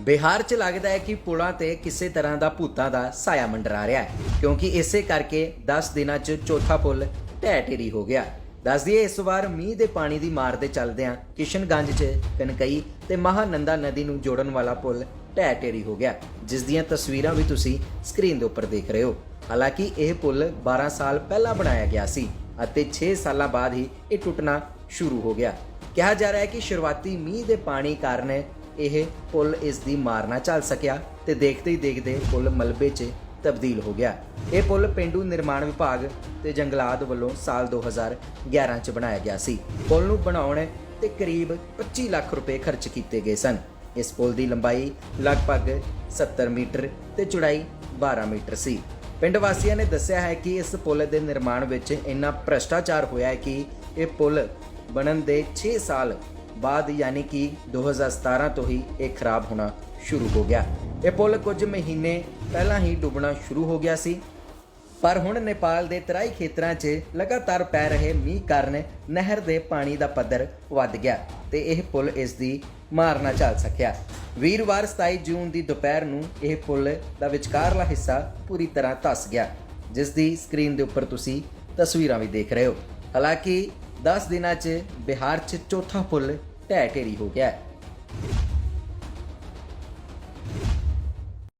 ਬਿਹਾਰ 'ਚ ਲੱਗਦਾ ਹੈ ਕਿ ਪੁਲਾਂ ਤੇ ਕਿਸੇ ਤਰ੍ਹਾਂ ਦਾ ਭੂਤਾਂ ਦਾ ਸਾਇਆ ਮੰਡਰਾ ਰਿਹਾ ਹੈ, ਕਿਉਂਕਿ ਇਸੇ ਕਰਕੇ 10 ਦਿਨਾਂ 'ਚ ਚੌਥਾ ਪੁਲ ਢਹਿ ਢੇਰੀ ਹੋ ਗਿਆ। ਦੱਸ ਦਈਏ, ਇਸ ਵਾਰ ਮੀਂਹ ਦੇ ਪਾਣੀ ਦੀ ਮਾਰ ਦੇ ਚੱਲਦਿਆਂ ਕਿਸ਼ਨਗੰਜ 'ਚ ਕਨਕਈ ਤੇ ਮਹਾਨੰਦਾ ਨਦੀ ਨੂੰ ਜੋੜਨ ਵਾਲਾ ਪੁਲ ਢਹਿ ਢੇਰੀ ਹੋ ਗਿਆ। ਜਿਸ ਦੀਆਂ ਤਸਵੀਰਾਂ ਵੀ ਤੁਸੀਂ ਸਕਰੀਨ ਦੇ ਉੱਪਰ ਦੇਖ ਰਹੇ ਹੋ। ਹਾਲਾਂਕਿ ਇਹ ਪੁਲ 12 ਸਾਲ ਪਹਿਲਾਂ ਬਣਾਇਆ ਗਿਆ ਸੀ ਅਤੇ 6 ਸਾਲਾਂ ਬਾਅਦ ਹੀ ਇਹ ਟੁੱਟਣਾ ਸ਼ੁਰੂ ਹੋ ਗਿਆ। ਕਿਹਾ ਜਾ ਰਿਹਾ ਹੈ ਕਿ ਸ਼ੁਰੂਆਤੀ ਮੀਂਹ ਦੇ ਪਾਣੀ ਕਾਰਨ ਇਹ ਪੁਲ ਇਸ ਦੀ ਮਾਰ ਨਾ ਝੱਲ ਸਕਿਆ ਤੇ ਦੇਖਦੇ ਹੀ ਦੇਖਦੇ ਪੁਲ ਮਲਬੇ 'ਚ ਤਬਦੀਲ ਹੋ ਗਿਆ। ਇਹ ਪੁਲ ਪਿੰਡੂ ਨਿਰਮਾਣ ਵਿਭਾਗ ਤੇ ਜੰਗਲਾਤ ਵੱਲੋਂ ਸਾਲ 2011 'ਚ ਬਣਾਇਆ ਗਿਆ ਸੀ। ਪੁਲ ਨੂੰ ਬਣਾਉਣ ਤੇ ਕਰੀਬ 25 ਲੱਖ ਰੁਪਏ ਖਰਚ ਕੀਤੇ ਗਏ ਸਨ। ਇਸ ਪੁਲ ਦੀ ਲੰਬਾਈ ਲਗਭਗ 70 ਮੀਟਰ ਤੇ ਚੌੜਾਈ 12 ਮੀਟਰ ਸੀ। ਪਿੰਡ ਵਾਸੀਆਂ ਨੇ ਦੱਸਿਆ ਹੈ ਕਿ ਇਸ ਪੁਲ ਦੇ ਨਿਰਮਾਣ ਵਿੱਚ ਇੰਨਾ ਭ੍ਰਸ਼ਟਾਚਾਰ ਹੋਇਆ ਹੈ ਕਿ ਇਹ ਪੁਲ ਬਣਨ ਦੇ 6 ਸਾਲ ਬਾਅਦ ਯਾਨੀ ਕਿ 2017 ਤੋਂ ਹੀ ਇਹ ਖਰਾਬ ਹੋਣਾ ਸ਼ੁਰੂ ਹੋ ਗਿਆ। ਇਹ ਪੁਲ ਕੁਝ ਮਹੀਨੇ ਪਹਿਲਾਂ ਹੀ ਡੁੱਬਣਾ ਸ਼ੁਰੂ ਹੋ ਗਿਆ ਸੀ। ਪਰ ਹੁਣ ਨੇਪਾਲ ਦੇ ਤਰਾਈ ਖੇਤਰਾਂ 'ਚ ਲਗਾਤਾਰ ਪੈ ਰਹੇ ਮੀਂਹ ਕਾਰਨ ਨਹਿਰ ਦੇ ਪਾਣੀ ਦਾ ਪੱਧਰ ਵੱਧ ਗਿਆ ਤੇ ਇਹ ਪੁਲ ਇਸ ਦੀ ਮਾਰ ਨਾ ਝੱਲ ਸਕਿਆ। ਵੀਰਵਾਰ 27 ਜੂਨ ਦੀ ਦੁਪਹਿਰ ਨੂੰ ਇਹ ਪੁਲ ਦਾ ਵਿਚਕਾਰਲਾ ਹਿੱਸਾ ਪੂਰੀ ਤਰ੍ਹਾਂ ਧੱਸ ਗਿਆ। ਜਿਸ ਦੀ ਸਕਰੀਨ ਦੇ ਉੱਪਰ ਤੁਸੀਂ ਤਸਵੀਰਾਂ ਵੀ ਦੇਖ ਰਹੇ ਹੋ। ਹਾਲਾਂਕਿ 10 ਦਿਨਾਂ 'ਚ ਬਿਹਾਰ 'ਚ ਚੌਥਾ ਪੁਲ ਢਹਿ ਢੇਰੀ ਹੋ ਗਿਆ ਹੈ